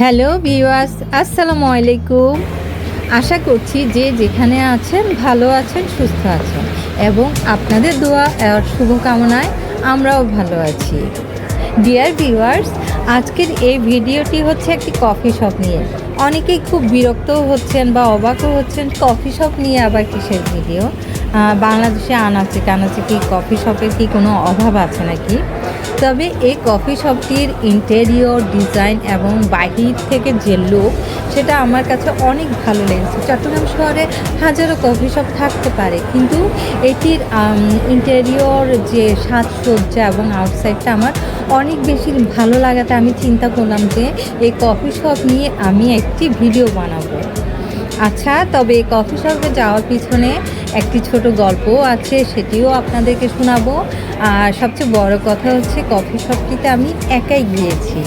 Hello ভিওয়াস আসসালামু আলাইকুম। আশা করছি যে যেখানে আছেন, ভালো আছেন, সুস্থ আছেন এবং আপনাদের দোয়া শুভকামনায় আমরাও ভালো আছি। ডিয়ার ভিউয়ার্স আজকের এই ভিডিওটি হচ্ছে একটি কফি শপ নিয়ে। অনেকেই খুব বিরক্ত হচ্ছেন বা অবাকও হচ্ছেন কফি শপ নিয়ে আবার কিসের ভিডিও বাংলাদেশে আনাচে কানাচে কি কফি শপের কি কোনো অভাব আছে নাকি? তবে এই কফি শপটির ইন্টেরিয়র ডিজাইন এবং বাহির থেকে যে লুক সেটা আমার কাছে অনেক ভালো লেগেছে। চট্টগ্রাম শহরে হাজারো কফি শপ থাকতে পারে, কিন্তু এটির ইন্টেরিয়র যে সাজসজ্জা এবং আউটসাইডটা আমার অনেক বেশি ভালো লাগাতে আমি চিন্তা করলাম যে এই কফি শপ নিয়ে আমি একটি ভিডিও বানাবো। আচ্ছা তবে কফি শপে যাওয়ার পিছনে একটি ছোট গল্প আছে, সেটিও আপনাদেরকে শোনাবো। আর সবচেয়ে বড় কথা হচ্ছে, কফি শপটিতে আমি একাই গিয়েছি।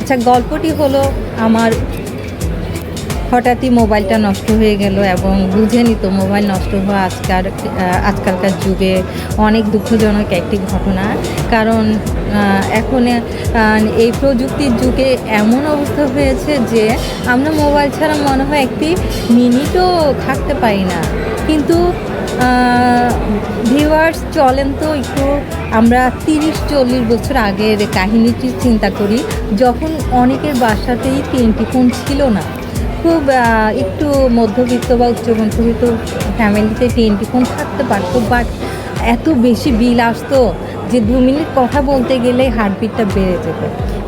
আচ্ছা গল্পটি হলো আমার হঠাৎই মোবাইলটা নষ্ট হয়ে গেল এবং বুঝেনি তো মোবাইল নষ্ট হওয়া আজকাল আজকালকার যুগে অনেক দুঃখজনক একটি ঘটনা। কারণ এখন এই প্রযুক্তির যুগে এমন অবস্থা হয়েছে যে আমরা মোবাইল ছাড়া মনে হয় একটি মিনিটও থাকতে পারি না। কিন্তু ভিউয়ার্স চলেন তো একটু। আমরা তিরিশ, চল্লিশ বছর আগের কাহিনীটি চিন্তা করি, যখন অনেকের বাসাতেই তিনটি ফোন ছিল না। খুব একটু মধ্যবিত্ত বা উচ্চ মধ্যবিত্ত ফ্যামিলিতে টিএনটি ফোন থাকতে পারতো বাট এত বেশি বিল আসতো যে দু মিনিট কথা বলতে গেলে হার্টবিটটা বেড়ে যেত।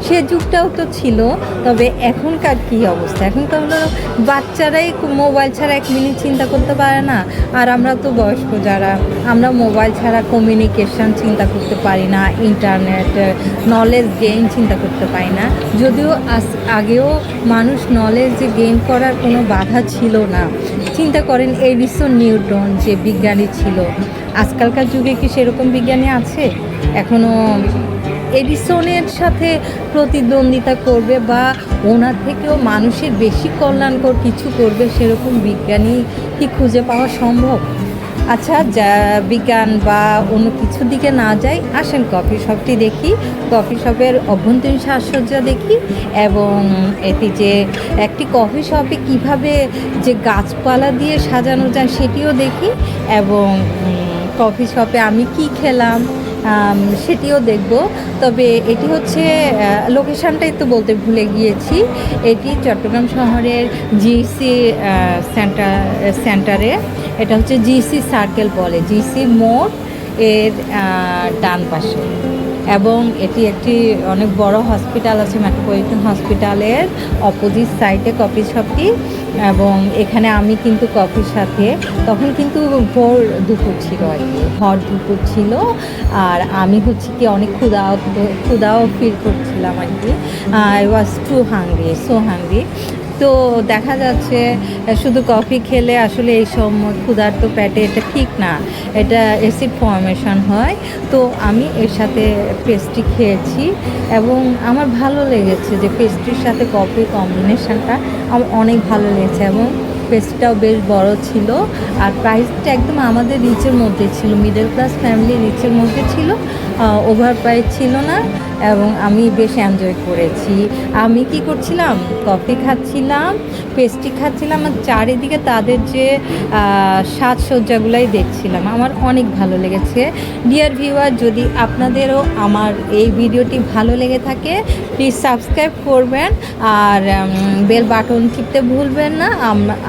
সে যুগটাও তো ছিল, তবে এখনকার কী অবস্থা? এখন তো আমরা বাচ্চারাই মোবাইল ছাড়া এক মিনিট চিন্তা করতে পারে না। আর আমরা তো বয়স্ক যারা, আমরা মোবাইল ছাড়া কমিউনিকেশন চিন্তা করতে পারি না ইন্টারনেট নলেজ গেইন চিন্তা করতে পারি না। যদিও আস- আগেও মানুষ নলেজ গেইন করার কোনো বাধা ছিল না। চিন্তা করেন এডিসন নিউটন যে বিজ্ঞানী ছিল। আজকালকার যুগে কি সেরকম বিজ্ঞানী আছে? এখনও এডিসনের সাথে প্রতিদ্বন্দ্বিতা করবে বা ওনার থেকেও মানুষের বেশি কল্যাণকর কিছু করবে সেরকম বিজ্ঞানী কি খুঁজে পাওয়া সম্ভব? আচ্ছা যা বিজ্ঞান বা অন্য কিছুর দিকে না যাই, আসেন কফি শপটি দেখি, কফি শপের অভ্যন্তরীণ সাজসজ্জা দেখি এবং এটি যে একটি কফি শপে কীভাবে যে গাছপালা দিয়ে সাজানো যায় সেটিও দেখি এবং কফি শপে আমি কি খেলাম? সেটিও দেখব। তবে এটি হচ্ছে লোকেশানটাই তো বলতে ভুলে গিয়েছি। এটি চট্টগ্রাম শহরের জিসি সেন্টার সেন্টারে এটা হচ্ছে জিসি সার্কেল বলে। জিসি মোড় এর ডান পাশে। এবং এটি একটি অনেক বড় হসপিটাল আছে মেট্রোপলিটন হসপিটালের অপোজিট সাইডে কফি শপটি এবং এখানে আমি কিন্তু কফির সাথে তখন কিন্তু ভোর দুপুর ছিল আর কি। ভর দুপুর ছিল আর আমি হচ্ছে কি অনেক ক্ষুদাও ক্ষুদাও ফিল করছিলাম আর কি। I was too hungry so hungry তো দেখা যাচ্ছে, শুধু কফি খেলে আসলে এই সময় ক্ষুধার্ত প্যাটে এটা ঠিক না। এটা অ্যাসিড ফর্মেশন হয়। তো আমি এর সাথে পেস্ট্রি খেয়েছি এবং আমার ভালো লেগেছে যে পেস্ট্রির সাথে কফি কম্বিনেশনটা আমার অনেক ভালো লেগেছে এবং পেস্টটাও বেশ বড় ছিল। আর প্রাইসটা একদম আমাদের রিচের মধ্যে ছিল মিডল ক্লাস ফ্যামিলি রিচের মধ্যে ছিল। ওভার প্রাইস ছিল না এবং আমি বেশ এনজয় করেছি। আমি কি করছিলাম? কফি খাচ্ছিলাম পেস্ট্রি খাচ্ছিলাম আর চারিদিকে তাদের যে সাজসজ্জাগুলাই দেখছিলাম। আমার অনেক ভালো লেগেছে। ডিয়ার ভিউয়ার যদি আপনাদেরও আমার এই ভিডিওটি ভালো লেগে থাকে প্লিজ সাবস্ক্রাইব করবেন আর বেল বাটন টিপতে ভুলবেন না।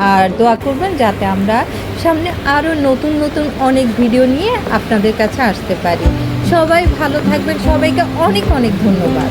আর দোয়া করবেন যাতে আমরা সামনে আরও নতুন নতুন অনেক ভিডিও নিয়ে আপনাদের কাছে আসতে পারি। সবাই ভালো থাকবেন। সবাইকে অনেক অনেক ধন্যবাদ।